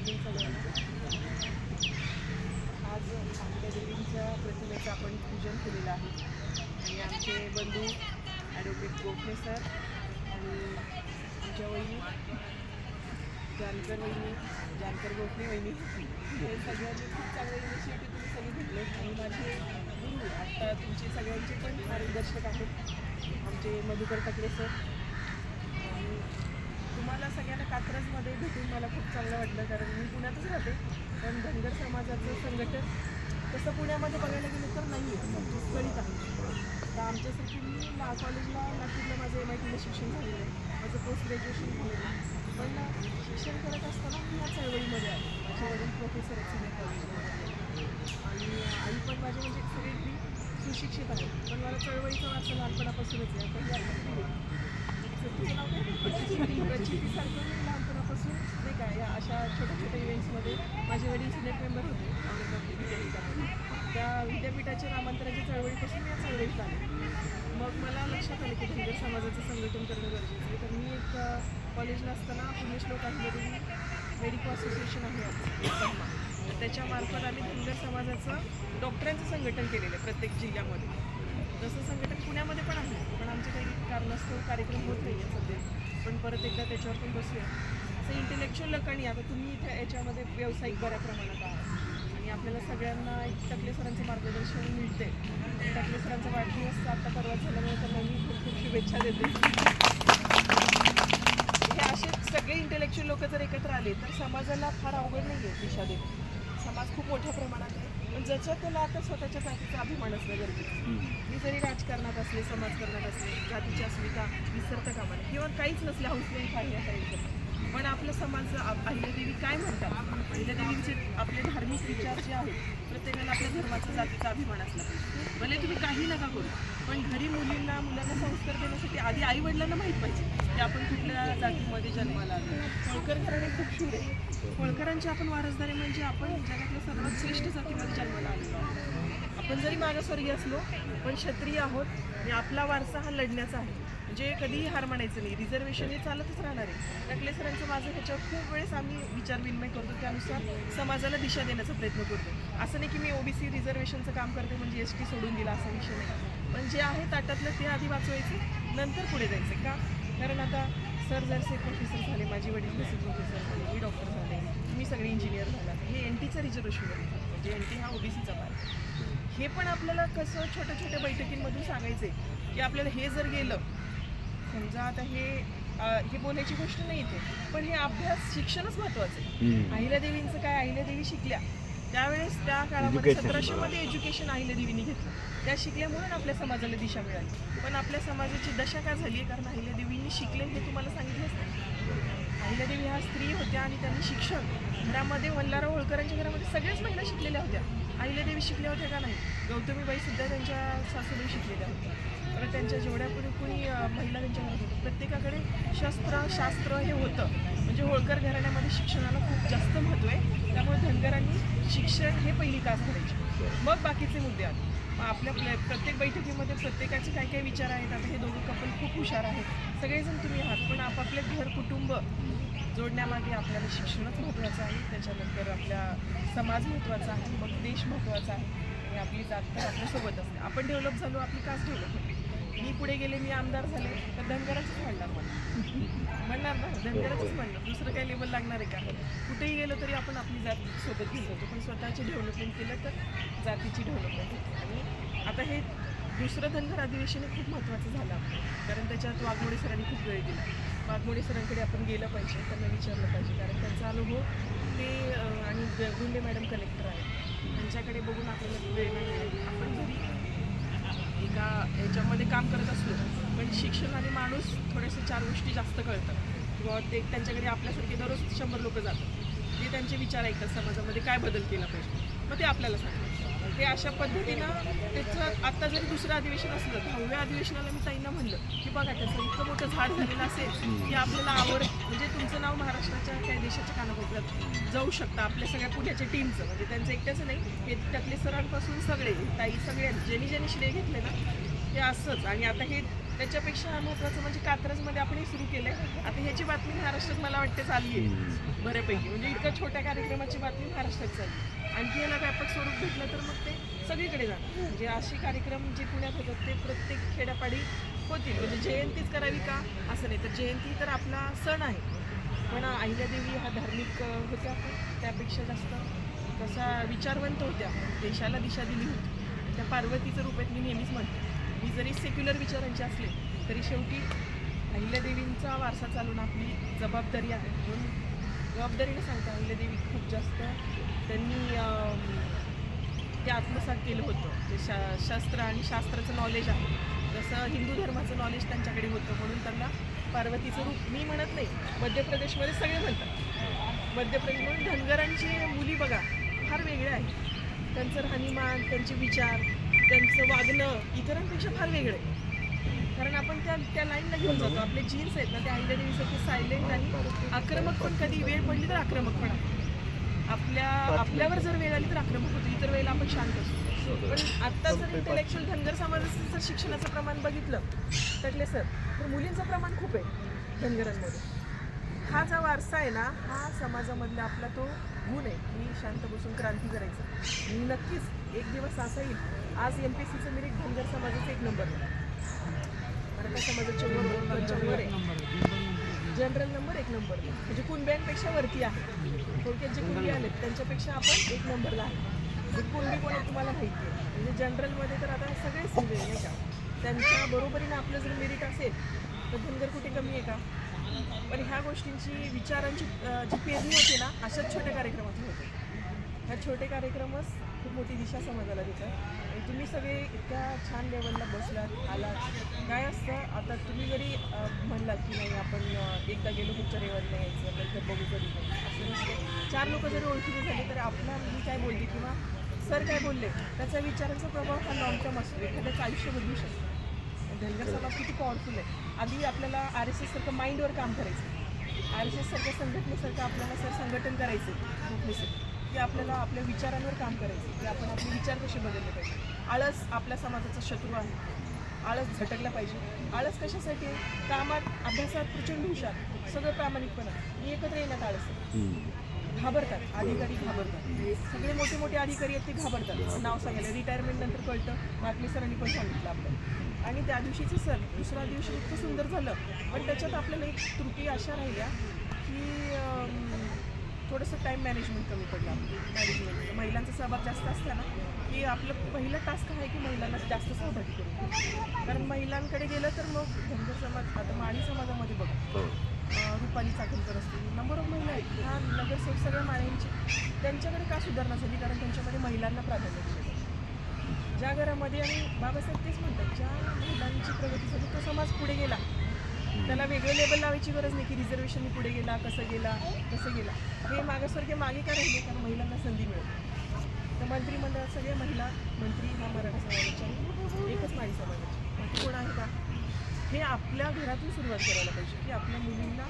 दिन सगळ्यांना आज आपल्या देवींच्या प्रतिमेचं आपण पूजन केलेलं आहे आणि आमचे बंधू ॲडव्होकेट गोखले सर आणि आमच्या वहिनी जानकर वहिनी जानकर गोखले वहिनी हे सगळ्यांनी खूप चांगले इनिशिएटिव्ह तुम्ही सगळे घेतले आणि माझे गुरु आत्ता तुमचे सगळ्यांचे पण मार्गदर्शक आहेत. आमचे मधुकर टकले सर आम्हाला सगळ्यांना कात्रजमध्ये भेटून मला खूप चांगलं वाटलं कारण मी पुण्यातच राहते. पण धनगर समाजाचं संघटन तसं पुण्यामध्ये बघायला गेलं तर नाही आहे विस्कळीत म्हणजे आहे. तर आमच्यासाठी मी ला कॉलेजला नागपूरला माझं एम आय टीला शिक्षण झालेलं आहे. माझं पोस्ट ग्रॅज्युएशन झालेलं आहे. पण शिक्षण करत असताना मी या चळवळीमध्ये आले माझे वडील प्रोफेसर आहेत सिनियर आणि आई पण माझे म्हणजे सगळी सुशिक्षित आहे. पण मला चळवळीचा वारसा लहानपणापासूनच आहे. पण ही आता किती काय? प्रचितीसारखं लहानपणापासून नाही का या अशा छोट्या छोट्या इव्हेंट्समध्ये माझे वडील सिनेट मेंबर होते त्या विद्यापीठाच्या नामांतराच्या चळवळीपासून मी या चळवळीत आले मग मला लक्षात आलं की धनगर समाजाचं संघटन करणं गरजेचं आहे तर मी एक कॉलेजला असताना पुण्यश्लोक आहिलेदेवी मेडिको असोसिएशन आहे आपलं, पद्मा. तर त्याच्यामार्फत आम्ही धनगर समाजाचं डॉक्टरांचं संघटन केलेलं आहे प्रत्येक जिल्ह्यामध्ये जसं संघटन पुण्यामध्ये पण आहे. पण आमचे काही कारणास्तव कार्यक्रम होत नाही आहे सध्या. पण परत एकदा त्याच्यावर पण बसूया. असं इंटेलेक्च्युअल लोकांनी आता तुम्ही इथे याच्यामध्ये व्यावसायिक बऱ्या प्रमाणात आहात. आणि आपल्याला सगळ्यांना एक टकले सरांचं मार्गदर्शन मिळते टकले सरांचा वाढदिवस आता परवा झाल्यामुळे त्यांना मी खूप खूप शुभेच्छा देते. हे असे सगळे इंटेलेक्च्युअल लोक जर एकत्र आले तर समाजाला फार अवघड नाही आहे दिशा देणे. समाज खूप मोठ्या प्रमाणात ज्याच्यात त्याला आता स्वतःच्या जातीचा अभिमान असणं गरजेचं. मी जरी राजकारणात असले समाजकारणात असले जातीची अस्मिता विसरता कामा नये किंवा काहीच नसले हौसलेही काही आता पण आपलं समाज अहिल्यादेवी काय म्हणतात? अहिल्यादेवींचे आपले धार्मिक विचार जे आहेत प्रत्येकाला आपल्या धर्माचा जातीचा अभिमान असला पाहिजे. भले तुम्ही काही नका करू पण घरी मुलींना मुलांना संस्कार देण्यासाठी आधी आई वडिलांना माहीत पाहिजे. की आपण कुठल्या जातीमध्ये जन्माला आलो होळकर घराणे खूप शूर आहे. होळकरांची आपण वारसदारी म्हणजे आपण जगातल्या सर्वात श्रेष्ठ जातीमध्ये जन्माला आलेलो आहोत. आपण जरी मागासवर्गीय असलो पण क्षत्रिय आहोत आणि आपला वारसा हा लढण्याचा आहे. म्हणजे कधीही हार मानायचं नाही. रिझर्वेशन हे चालतच राहणार आहे. टकले सरांचं माझं ह्याच्यावर खूप वेळेस आम्ही विचार विनिमय करतो. त्यानुसार समाजाला दिशा देण्याचा प्रयत्न करतो. असं नाही की मी ओबीसी रिझर्वेशनचं काम करते म्हणजे एस टी सोडून दिला असा विषय नाही. पण जे आहे ताटातलं ते आधी वाचवायचं नंतर पुढे जायचं. का? कारण आता सर जरसे प्रोफेसर झाले माझे वडील जसे प्रोफेसर झाले मी डॉक्टर झाले मी सगळे इंजिनियर झाला हे एन टीचं रिझर्वेशन म्हणजे एन टी हा ओबीसीचा भाग. हे पण आपल्याला कसं छोट्या छोट्या बैठकींमधून सांगायचं आहे की आपल्याला हे जर गेलं समजा आता हे हे बोलायची गोष्ट नाही इथे पण हे अभ्यास शिक्षणच महत्वाचं आहे. अहिल्यादेवींचं काय अहिल्यादेवी शिकल्या त्यावेळेस त्या काळामध्ये सतराशे मध्ये एज्युकेशन अहिल्यादेवींनी घेतलं. त्या शिकल्या म्हणून आपल्या समाजाला दिशा मिळाली. पण आपल्या समाजाची दशा का झाली कारण अहिल्यादेवींनी शिकले हे तुम्हाला सांगितलंच नाही अहिल्यादेवी ह्या स्त्री होत्या आणि त्यांनी शिक्षण. घरामध्ये वल्लारा होळकरांच्या घरामध्ये सगळ्याच महिला शिकलेल्या होत्या. अहिल्यादेवी शिकल्या होत्या का नाही? गौतमीबाई सुद्धा त्यांच्या सासूबाई शिकलेल्या होत्या. परत त्यांच्या जेवढ्या कोणी कोणी महिला त्यांच्या घरात होत्या. प्रत्येकाकडे शस्त्र शास्त्र हे होतं. म्हणजे होळकर घराण्यामध्ये शिक्षणाला खूप जास्त महत्त्व आहे. त्यामुळे धनगरांनी शिक्षण हे पहिली कास करायची मग बाकीचे मुद्दे आले. मग आपल्या प्रत्येक बैठकीमध्ये प्रत्येकाचे काय काय विचार आहेत? आता हे दोघं कपल खूप हुशार आहेत. सगळेजण तुम्ही आहात. पण आपापले घर कुटुंब जोडण्यामागे आपल्याला शिक्षणच महत्त्वाचं आहे. त्याच्यानंतर आपल्या समाज महत्त्वाचा आहे. मग देश महत्त्वाचा आहे. आणि आपली जात तर आपल्यासोबत असते. आपण डेव्हलप झालो आपली कास्ट डेव्हलप होते. मी पुढे गेले मी आमदार झाले तर धनगराचंच म्हणणार मला. म्हणणार ना धनगराचंच म्हणणार. दुसरं काही लेबल लागणार आहे का? कुठेही गेलो तरी आपण आपली जात सोबत घेऊन जातो पण स्वतःची डेव्हलपमेंट केलं तर जातीची डेव्हलपमेंट होते. आणि आता हे दुसरं धनगर अधिवेशन खूप महत्त्वाचं झालं आपलं. कारण त्याच्यात वाघमोडे सरांनी खूप वेळ दिला. वाघमोडे सरांकडे आपण गेलं पाहिजे त्यांना विचारलं पाहिजे. कारण त्यांचा अनुभव ते आणि ग- गुंडे मॅडम कलेक्टर आहेत. त्यांच्याकडे बघून आपल्याला वेळ मिळेल. आपण जरी त्या याच्यामध्ये काम करत असलो पण शिक्षण आणि माणूस थोडेसे चार गोष्टी जास्त कळतात. किंवा ते त्यांच्याकडे आपल्यासारखे दररोज शंभर लोक जातात. ते त्यांचे विचार ऐकतात समाजामध्ये काय बदल केला पाहिजे? मग ते आपल्याला सांगतात. ते अशा पद्धतीनं त्याचं आत्ता जरी दुसरं अधिवेशन असलं दहाव्या अधिवेशनाला मी ताईंना म्हणलं की बघा त्याचं इतकं मोठं झाड झालेलं असेल की आपल्याला आवड म्हणजे तुमचं नाव महाराष्ट्राच्या काही देशाच्या कानाकोपऱ्यात जाऊ शकतं आपल्या सगळ्या पुण्याच्या टीमचं म्हणजे त्यांचं एकट्याचं नाही हे टकले सरांपासून सगळे ताई सगळे ज्यांनी ज्यांनी श्रेय घेतले ना ते असंच. आणि आता हे त्याच्यापेक्षा महत्त्वाचं म्हणजे कात्रजमध्ये आपण हे सुरू केलंय. आता ह्याची बातमी महाराष्ट्रात मला वाटते चालली आहे. बऱ्यापैकी. म्हणजे इतक्या छोट्या कार्यक्रमाची बातमी महाराष्ट्रात चालली आणखी याला व्यापक स्वरूप भेटलं तर मग ते सगळीकडे जाणार म्हणजे असे कार्यक्रम जे पुण्यात होतात ते प्रत्येक खेड्यापाडी होतील. म्हणजे जयंतीच करावी का? असं नाही. तर जयंती तर आपला सण आहे. पण अहिल्यादेवी हा धार्मिक होत्या. पण त्यापेक्षा जास्त तसा विचारवंत होत्या. देशाला दिशा दिली होती. त्या पार्वतीचं रूप आहेत मी नेहमीच म्हणते. मी जरी सेक्युलर विचारांचे असले तरी शेवटी अहिल्यादेवींचा वारसा चालून आपली जबाबदारी आहे. म्हणून जबाबदारीने सांगते अहिल्यादेवी खूप जास्त त्यांनी ते आत्मसात केलं होतं. ते शा शास्त्र आणि शास्त्राचं नॉलेज आहे. जसं हिंदू धर्माचं नॉलेज त्यांच्याकडे होतं. म्हणून त्यांना पार्वतीचं रूप मी म्हणत नाही. मध्य प्रदेशमध्ये सगळे म्हणतात. मध्य प्रदेश म्हणून धनगरांची मुली बघा फार वेगळ्या आहेत. त्यांचं राहणीमान त्यांचे विचार त्यांचं वागणं इतरांपेक्षा फार वेगळं आहे. कारण आपण त्या त्या लाईनला घेऊन जातो. आपले जीन्स आहेत ना त्या अहिल्यादेवीसारखे सायलेंट आणि आक्रमक पण कधी वेळ पडली तर आक्रमक पण आहे. आपल्या आपल्यावर जर वेळ आली तर आक्रमक होतो इतर वेळेला आपण शांत असतो पण आत्ता जर इंटेलेक्च्युअल धनगर समाजाचं जर शिक्षणाचं प्रमाण बघितलं टकले सर तर मुलींचं प्रमाण खूप आहे धनगरांमध्ये हा जो वारसा आहे ना हा समाजामधला आपला तो गुण आहे की शांत बसून क्रांती करायचं आणि नक्कीच एक दिवस असा येईल आज एम पी सीचं मिरिक धनगर समाजाचं एक नंबर मराठा समाजाच्या वर पंच्याण्णव आहे जनरल नंबर एक नंबर म्हणजे कुणब्यांपेक्षा वरती आहे. थोडक्यात जे कुणबी आलेत त्यांच्यापेक्षा आपण एक नंबरला आहे. जे कुणबी कोण तुम्हाला माहिती आहे. म्हणजे जनरलमध्ये तर आता सगळे सिंगल नाही का? त्यांच्या बरोबरीनं आपलं जर मेरिट असेल तर धनगर कुठे कमी आहे का? पण ह्या गोष्टींची विचारांची जी पेरणी होते ना अशाच छोट्या कार्यक्रमातून होते. ह्या छोटे कार्यक्रमच खूप मोठी दिशा समाजाला देतात आणि तुम्ही सगळे इतक्या छान लेवलला बसलात आलात. काय असतं आता तुम्ही जरी म्हणलात की नाही आपण एकदा गेलो पुढच्या नाही यायचं नंतर बघू कधी. असं नसतं. चार लोक जरी ओळखीचे झाले तर आपला मी काय बोलते किंवा सर काय बोलले त्याचा विचारांचा प्रभाव हा लॉंग टर्म असतो. एखाद्याचं आयुष्य बदलू शकतो. धनगर समाज किती पॉवरफुल आहे. आधी आपल्याला आर एस एससारखं माइंडवर काम करायचं. आर एस एससारख्या संघटनेसारखं आपल्याला सर संघटन करायचं. की आपल्याला आपल्या विचारांवर काम करायचं की आपण आपले विचार कसे बदलले पाहिजे. आळस आपल्या समाजाचा शत्रू आहे. आळस झटकला पाहिजे. आळस कशासाठी? कामात अभ्यासात प्रचंड हुशार सगळं प्रामाणिकपणा. मी एकत्र येण्यात आळस घाबरतात. अधिकारी घाबरतात. सगळे मोठे मोठे अधिकारी आहेत ते घाबरतात. नाव सांगायला. रिटायरमेंट नंतर कळतं. मागले सरांनी पण सांगितलं आपलं. आणि त्या दिवशीचं सर दुसऱ्या दिवशी इतकं सुंदर झालं. पण त्याच्यात आपल्याला एक त्रुटी अशा राहिल्या की थोडंसं टाईम मॅनेजमेंट कमी पडलं. मॅनेजमेंट महिलांचा सहभाग जास्त असला ना की आपलं पहिलं टास्क आहे की महिलांना जास्त सहभागी करू कारण महिलांकडे गेलं तर मग धनगर समाज आता माळी समाजामध्ये बघा. अं, रुपाली चाकणकर असतील नंबर ऑफ महिला आहेत. ह्या नगरसेवक सगळ्या माळ्यांची त्यांच्याकडे का सुधारणा झाली? कारण त्यांच्यामध्ये महिलांना प्राधान्य दिलं. ज्या घरामध्ये आणि बाबासाहेब तेच म्हणतात ज्या महिलांची प्रगती झाली तो समाज पुढे गेला. त्याला वेगळं लेबल लावायची गरज नाही की रिझर्वेशननी पुढे गेला कसं गेला कसं गेला. हे मागासवर्गीय मागे का राहिले? कारण महिलांना संधी मिळते. तर मंत्रिमंडळात सगळ्या महिला मंत्री हा मराठा समाजाच्या एकच माळी समाजाची. कोण आहे का? हे आपल्या घरातून सुरुवात करायला पाहिजे की आपल्या मुलींना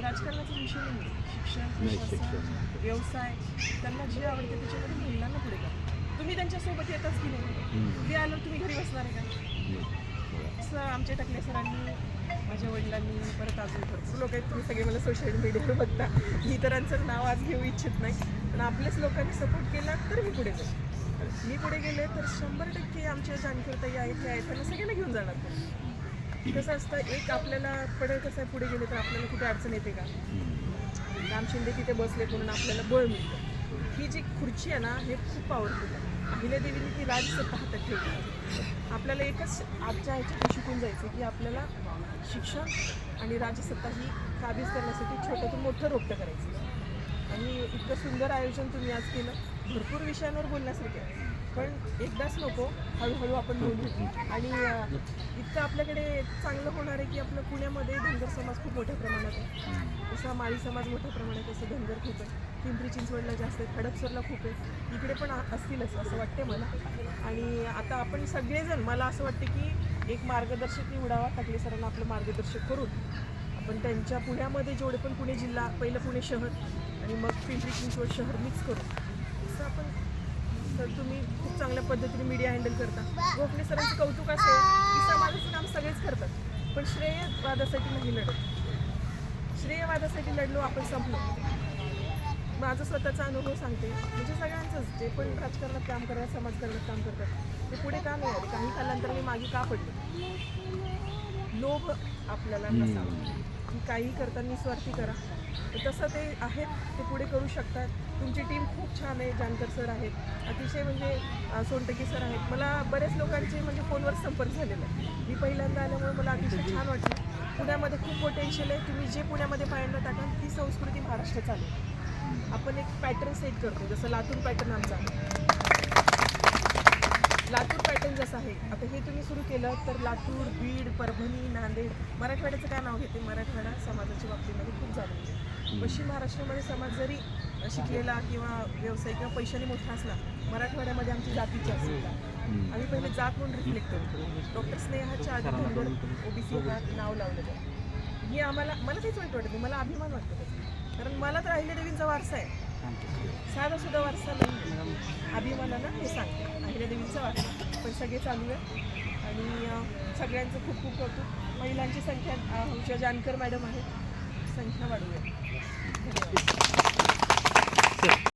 राजकारणाचा विषय नाही शिक्षण प्रशासन व्यवसाय त्यांना जे आवडते त्याच्यामध्ये महिलांना पुढे करा तुम्ही त्यांच्यासोबत येताच की नाही? तुम्ही आलो तुम्ही घरी बसणार आहे का? असं आमच्या टकले सरांनी माझ्या वडिलांनी परत अजून भरपूर लोक आहेत. तुम्ही सगळे मला सोशल मीडियावर बघता. मी इतरांचं नाव आज घेऊ इच्छित नाही. पण आपल्याच लोकांनी सपोर्ट केला तर मी पुढे जाईल. मी पुढे गेले तर शंभर टक्के आमच्या जानकरताई आहेत ते आहेत. त्यांना सगळ्यांना घेऊन जाणार कसं असतं एक आपल्याला पडेल कसं आहे पुढे गेले तर आपल्याला कुठे अडचण येते का? राम शिंदे तिथे बसले म्हणून आपल्याला बळ मिळतं. ही जी खुर्ची आहे ना हे खूप पॉवरफुल आहे. अहिल्यादेवीने ती राजसत्ता हातात ठेवली आपल्याला एकच आजच्या ह्याच्यात शिकून जायचं की आपल्याला शिक्षण आणि राजसत्ता ही काबीज करण्यासाठी छोट्यातून मोठं रोपटं करायचं आणि इतकं सुंदर आयोजन तुम्ही आज केलं. भरपूर विषयांवर बोलण्यासारखे आहे. पण एकदाच नको. हळूहळू आपण बोलू. आणि इतकं आपल्याकडे चांगलं होणार आहे की आपलं पुण्यामध्ये धनगर समाज खूप मोठ्या प्रमाणात आहे. जसा माळी समाज मोठ्या प्रमाणात असं तसं धनगर खूप आहे. पिंपरी चिंचवडला जास्त आहे खडकसरला खूप आहे. इकडे पण असतील असतीलच असं वाटते मला. आणि आता आपण सगळेजण मला असं वाटते की एक मार्गदर्शक निवडावा टाकले सरांना आपलं मार्गदर्शक करून. आपण त्यांच्या पुण्यामध्ये जेवढे पण पुणे जिल्हा पहिलं पुणे शहर आणि मग पिंपरी चिंचवड शहर मिक्स करू तर तुम्ही खूप चांगल्या पद्धतीने मीडिया हँडल करता. गोखले सरांचं कौतुक असेल की समाजाचं काम सगळेच करतात. पण श्रेयवादासाठी नाही लढत. श्रेयवादासाठी लढलो आपण संपलो. माझा स्वतःचा अनुभव सांगते. म्हणजे सगळ्यांचंच जे पण राजकारणात काम करतात समाजकारणात काम करतात ते पुढे का नाही काही कालांतर मी मागे का पडले? लोभ आपल्याला नसावा. की काही करताना स्वार्थी करा. तर तसं ते आहेत ते पुढे करू शकतात. तुमची टीम खूप छान आहे जानकर सर आहेत. अतिशय म्हणजे सोनटके सर आहेत. मला बऱ्याच लोकांचे म्हणजे फोनवर संपर्क झालेला आहे. मी पहिल्यांदा आल्यामुळे मला अतिशय छान वाटलं. पुण्यामध्ये खूप पोटेन्शियल आहे. तुम्ही जे पुण्यामध्ये पाहायला टाकाल ती संस्कृती महाराष्ट्र चालेल. आपण एक पॅटर्न सेट करतो जसं लातूर पॅटर्न आमचा. आहे. आता हे तुम्ही सुरू केलं तर लातूर बीड परभणी नांदेड मराठवाड्याचं काय नाव घेते? मराठवाडा समाजाच्या बाबतीमध्ये खूप जाणून घ्या पश्चिम महाराष्ट्रामध्ये समाज जरी शिकलेला किंवा व्यवसाय किंवा पैशाने मोठा असला मराठवाड्यामध्ये आमची जातीची असते आम्ही पहिले जात म्हणून रिफ्लेक्ट करतो डॉक्टर स्नेहाच्या आधी धनगर ओबीसी हा नाव लावलेलं आहे. ही आम्हाला मला तेच वाईट वाटत मला अभिमान वाटतो कारण मला तर अहिल्यादेवींचा वारसा आहे. साधा सुद्धा वारसा नाही. अभिमानानं हे सांगते. अहिल्यादेवींचा वारसा. पण सगळे चालू आहे आणि सगळ्यांचं खूप खूप कौतुक. महिलांची संख्या अं, आमच्या जानकर मॅडम आहेत. संख्या वाढवूया. धन्यवाद.